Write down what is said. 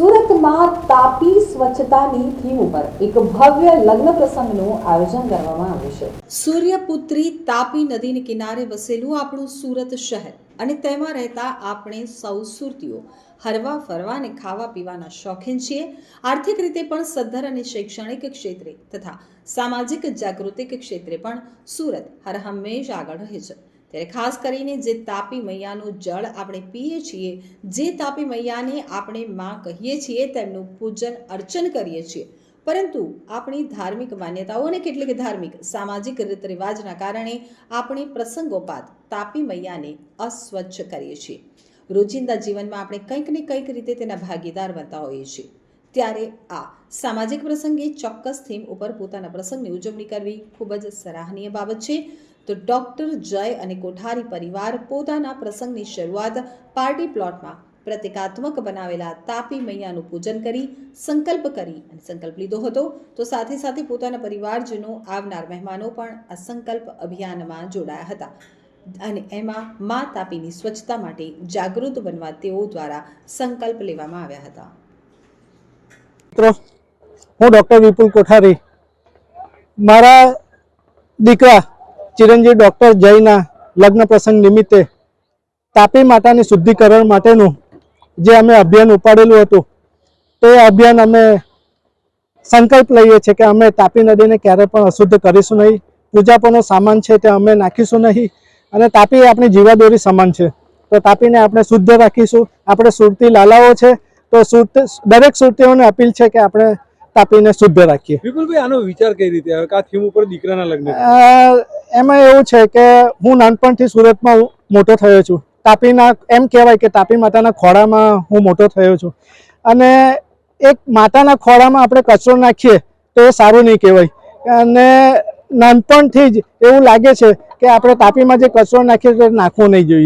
સુરતમાં તાપી સ્વચ્છતાની થીમ ઉપર એક ભવ્ય લગ્ન પ્રસંગનું આયોજન કરવામાં આવ્યું છે. સૂર્યપુત્રી તાપી નદીને કિનારે વસેલું આપણું સુરત શહેર અને તેમાં રહેતા આપણે સૌ સુરતીઓ હરવા ફરવા અને ખાવા પીવાના શોખીન છીએ. આર્થિક રીતે પણ સદ્ધર અને શૈક્ષણિક ક્ષેત્રે તથા સામાજિક જાગૃતિક ક્ષેત્રે પણ સુરત હર હંમેશ આગળ રહે છે. ત્યારે ખાસ કરીને જે તાપી મૈયાનું જળ આપણે પીએ છીએ, જે તાપી મૈયાને આપણે માં કહીએ છીએ, તેમનું પૂજન અર્ચન કરીએ છીએ. પરંતુ આપણી ધાર્મિક માન્યતાઓ અને કેટલીક ધાર્મિક, સામાજિક રીત રિવાજના કારણે આપણે પ્રસંગોપાત તાપી મૈયાને અસ્વચ્છ કરીએ છીએ. રોજિંદા જીવનમાં આપણે કંઈક ને કંઈક રીતે તેના ભાગીદાર બનતા હોઈએ છીએ. ત્યારે આ સામાજિક પ્રસંગે ચોક્કસ થીમ ઉપર પોતાના પ્રસંગની ઉજવણી કરવી ખૂબ જ સરાહનીય બાબત છે. તો ડોક્ટર જય અને કોઠારી પરિવાર પોતાના પ્રસંગની શરૂઆત પાર્ટી પ્લોટમાં પ્રતિકાત્મક બનાવેલા તાપી મૈયાનું પૂજન કરી, સંકલ્પ કરી અને સંકલ્પ લીધો હતો. તો સાથે સાથે પોતાના પરિવારજનો, આવનાર મહેમાનો પણ આ સંકલ્પ અભિયાનમાં જોડાયા હતા. અને એમાં મા તાપીની સ્વચ્છતા માટે જાગૃત બનવા તેઓ દ્વારા સંકલ્પ લેવામાં આવ્યા હતા. મિત્રો, હું ડૉક્ટર વિપુલ કોઠારી. મારા દીકરા ચિરંજીવ ડૉક્ટર જયના લગ્ન પ્રસંગ નિમિત્તે તાપી માતાની શુદ્ધિકરણ માટેનું જે અમે અભિયાન ઉપાડેલું હતું તે અભિયાન અમે સંકલ્પ લઈએ છીએ કે અમે તાપી નદીને ક્યારે પણ અશુદ્ધ કરીશું નહીં. પૂજાપોનો સામાન છે તે અમે નાખીશું નહીં અને તાપી આપણી જીવાદોરી સમાન છે. તો તાપીને આપણે શુદ્ધ રાખીશું. આપણે સુરતી લાલાઓ છે તો સુરત દરેક સુરતીઓને અપીલ છે કે આપણે તાપીને શુદ્ધ રાખીએ. વિપુલભાઈ આનો વિચાર કઈ રીતે આવે? કે આ થીમ ઉપર દીકરાના લગ્ન એમાં એવું છે કે હું નાનપણથી સુરતમાં મોટો થયો છું. તાપીના એમ કહેવાય કે તાપી માતાના ખોળામાં હું મોટો થયો છું. અને એક માતાના ખોળામાં આપણે કચરો નાખીએ તો એ સારું નહીં કહેવાય. અને નાનપણથી જ એવું લાગે છે કે આપણે તાપીમાં જે કચરો નાખીએ તો નાખવો નહીં જોઈએ.